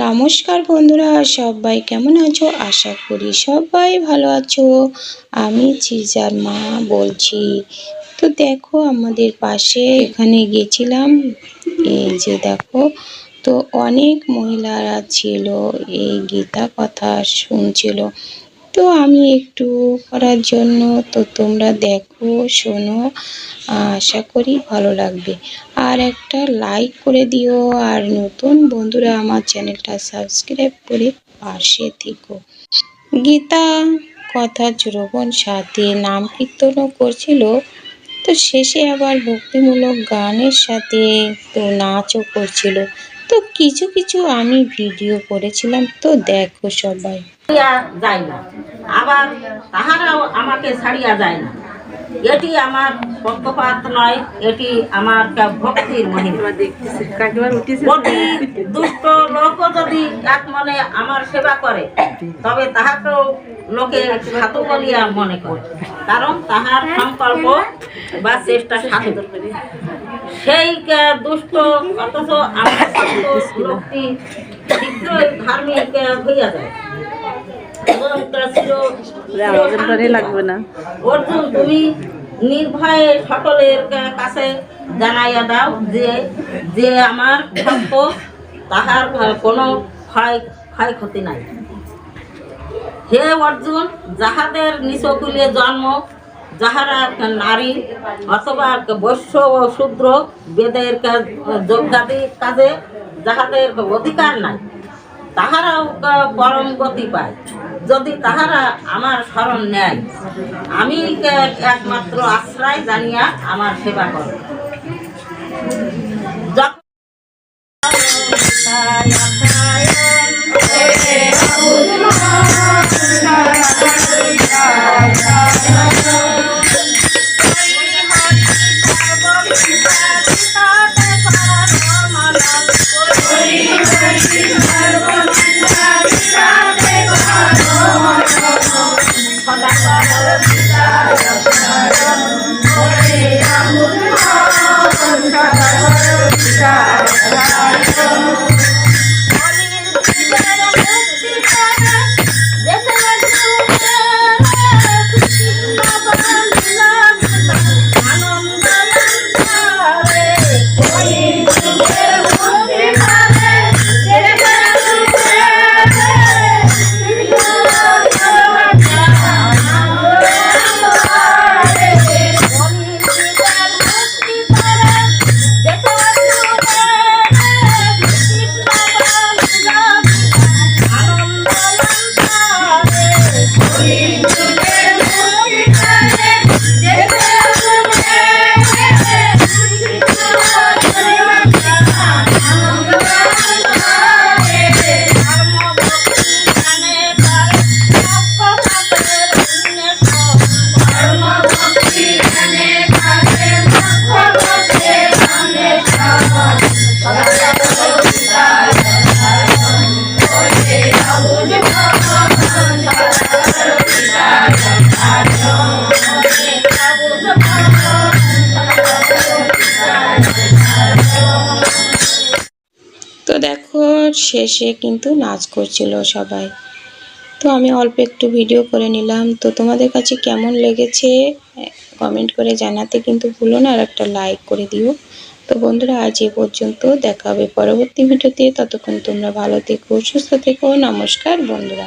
নমস্কার বন্ধুরা, সবাই কেমন আছো? আশা করি সবাই ভালো আছো। আমি চিজার মা বলছি। তো দেখো, আমাদের পাশে এখানে গেছিলাম। এই যে দেখো, তো অনেক মহিলারা ছিল, এই গীতা কথা শুনছিল। তো আমি একটু করার জন্য তো তোমরা দেখো, শোনো, আশা করি ভালো লাগবে। আর একটা লাইক করে দিও, আর নতুন বন্ধুরা আমার চ্যানেলটা সাবস্ক্রাইব করে পাশে থেকো। গীতা কথা শ্রবণ সাথে নাম কীর্তনও করছিল। তো শেষে আবার ভক্তিমূলক গানের সাথে তো নাচও করছিল। তো কিছু কিছু আমি ভিডিও করেছিলাম, তো দেখো সবাই। যায় না। আবার তাহারাও আমাকে ছাড়িয়া যায় না। এটি আমার পক্ষপাত নয় এটি আমার ভক্তির মহিমা। দুষ্ট লোকও যদি এক মনে আমার সেবা করে তবে তাহাকেও লোকে সাধু বলিয়া মনে করে। কারণ তাহার সংকল্প বা চেষ্টা সাধু। সেই দুষ্ট অথচ আমার লোকটি শীঘ্রই ধার্মিক হইয়া যায়। অর্জুন, তুমি নির্ভয়ে সকলের কাছে জানাইয়া দাও যে যে আমার ভক্ত তাহার কোনো ক্ষয় ক্ষয়ক্ষতি নাই। হে অর্জুন, যাহাদের নিচকুলে জন্ম, যাহারা নারী অথবা বৈশ্য ও শূদ্র বেদের যজ্ঞাদি কাজে, যাহাদের অধিকার নাই তাহারাও পরম গতি পায়। যদি তাহারা আমার স্মরণ নেয়, আমি একমাত্র আশ্রয় জানিয়া আমার সেবা করে। দেখো শেষে কিন্তু নাচ করছিল সবাই। তো আমি অল্প একটু ভিডিও করে নিলাম। তো তোমাদের কাছে কেমন লেগেছে কমেন্ট করে জানাতে কিন্তু ভুলো না আর একটা লাইক করে দিও। তো বন্ধুরা, আজ এ পর্যন্ত দেখা হবে পরবর্তী ভিডিওতে ততক্ষণ তোমরা ভালো থেকো, সুস্থ থেকো। নমস্কার বন্ধুরা।